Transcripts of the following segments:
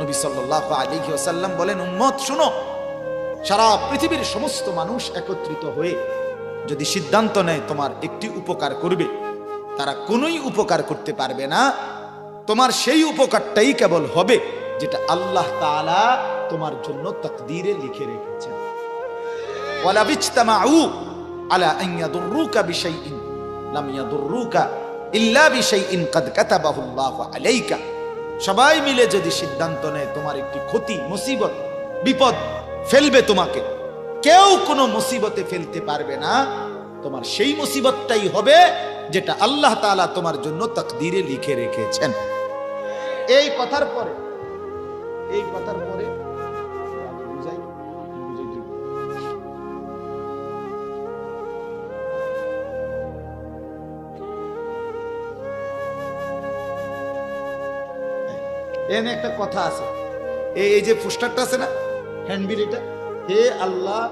নবী সাল্লাহ আলী ওসাল্লাম বলেন, উম্মত, শুনো, সারা পৃথিবীর সমস্ত মানুষ একত্রিত হয়ে যদি সিদ্ধান্ত নেয় তোমার একটি উপকার করবে, তারা কোনোই উপকার করতে পারবে না। তোমার সেই উপকারটাই কেবল হবে যেটা আল্লাহ তাআলা তোমার জন্য তকদিরে লিখে রেখেছেন। আলা আন ইয়াদুররুকা বিশাইইন, লাম ইয়াদুররুকা ইল্লা বিশাইইন, কাদ কাতাবাহুল্লাহু আলাইকা। সবাই মিলে যদি সিদ্ধান্ত নেয় তোমার একটি ক্ষতি, মুসিবত, বিপদ ফেলবে তোমাকে, কেউ কোনো মুসিবতে ফেলতে পারবে না। তোমার সেই মুসিবতটাই হবে যেটা আল্লাহ তালা তোমার জন্য তকদিরে লিখে রেখেছেন। এই কথার পরে, এই কথার পরে এখানে একটা কথা আছে। এই যে পোস্টারটা আছে না হ্যান্ডবিল এটা, হে আল্লাহ,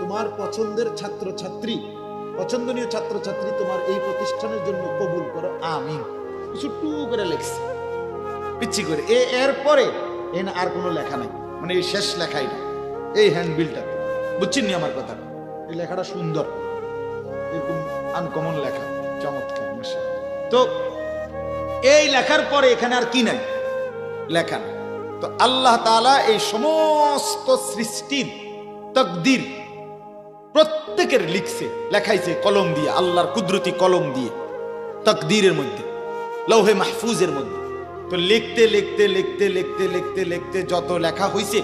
তোমার পছন্দের ছাত্র ছাত্রী পছন্দনীয় ছাত্র ছাত্রী তোমার এই প্রতিষ্ঠানের জন্য কবুল করো, আমিন। ছোট্টু করে লেখছে। পিচ্ছি করে। এ এরপরে এন আর কোনো লেখা নাই। মানে এই শেষ লেখাই না। এই হ্যান্ডবিলটা বুঝছেন নি আমার কথা এই লেখাটা সুন্দর। এরকম আনকমন লেখা। চমৎকার তো এই লেখার পরে এখানে আর কি নাই? লেখা নাই। তো আল্লাহ তাআলা এই সমস্ত সৃষ্টির তকদির প্রত্যেকের লিখছে, লেখাইছে কলম দিয়ে, আল্লাহর কুদরতি কলম দিয়ে, তকদিরের মধ্যে, লৌহে মাহফুজের মধ্যে তো লিখতে লিখতে লিখতে লিখতে লিখতে লিখতে যত লেখা হইছে,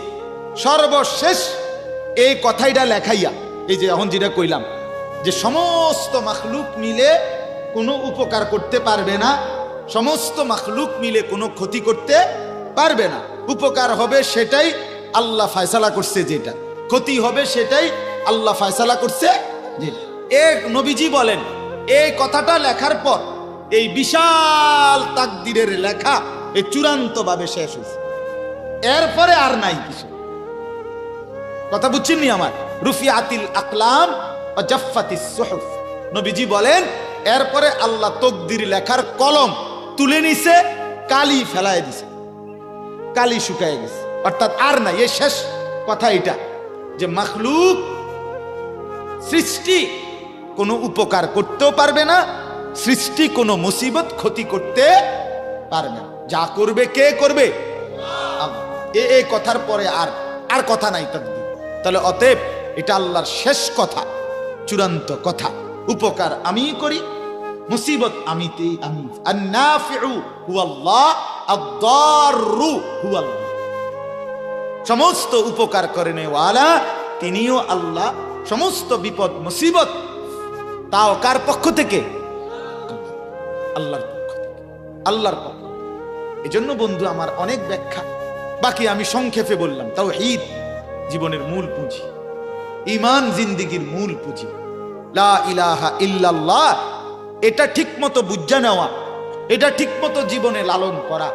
সর্বশেষ এই কথাইটা লেখাইয়া, এই যে এখন যেটা কইলাম, যে সমস্ত মাখলুক মিলে কোনো উপকার করতে পারবে না, সমস্ত মাখলুক মিলে কোনো ক্ষতি করতে পারবে না। উপকার হবে সেটাই আল্লাহ ফায়সালা করছে যেটা। ক্ষতি হবে সেটাই আল্লাহ ফায়সালা করছে যেটা। এক নবীজি বলেন, এই কথাটা লেখার পর এই বিশাল তাকদিরের লেখা এই চূড়ান্ত ভাবে শেষ হয়েছে। এরপরে আর নাই কিছু। কথা বুঝছেন নি আমার? রুফি আতিল আকলাম সুহুফ। নবীজি বলেন, এরপরে আল্লাহ তকদির লেখার কলম তুলে নিছে, কালি ফেলায় দিছে। কালি শুকায় গেছে। অর্থাৎ আর নাই এই শেষ কথা এটা যে মাখলুক সৃষ্টি কোনো উপকার করতেও পারবে না, সৃষ্টি কোনো মুসিবত ক্ষতি করতে পারবে না। যা করবে, কে করবে? আল্লাহ। এ এই কথার পরে আর আর কথা নাই তাকদীর তাহলে অতএব এটা আল্লাহর শেষ কথা, চূড়ান্ত কথা। উপকার আমি করি, মুসিবত আমিতেই আমি হুয়াল্লাহ সমস্ত উপকার করে নেওয়ালা তিনিও আল্লাহ। সমস্ত বিপদ, মুসিবত তাও কার পক্ষ থেকে? আল্লাহর পক্ষ থেকে। আল্লাহর পক্ষ এই জন্য বন্ধু, আমার অনেক ব্যাখ্যা। বাকি আমি সংক্ষেপে বললাম তাও ঈদ জীবনের মূল পুঁজি। ইমান জিন্দিগির মূল পুঁজি। লা ইলাহা ইল্লাল্লাহ, এটা ঠিকমতো বুঝা নেওয়া এটা ঠিকমতো জীবনে লালন করা,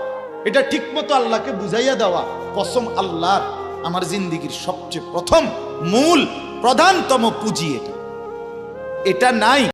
এটা ঠিকমতো আল্লাহকে বুঝাইয়া দেওয়া, কসম আল্লাহর আমার জিন্দিগির সবচেয়ে প্রথম মূল, প্রধানতম পুঁজি এটা। এটা নাই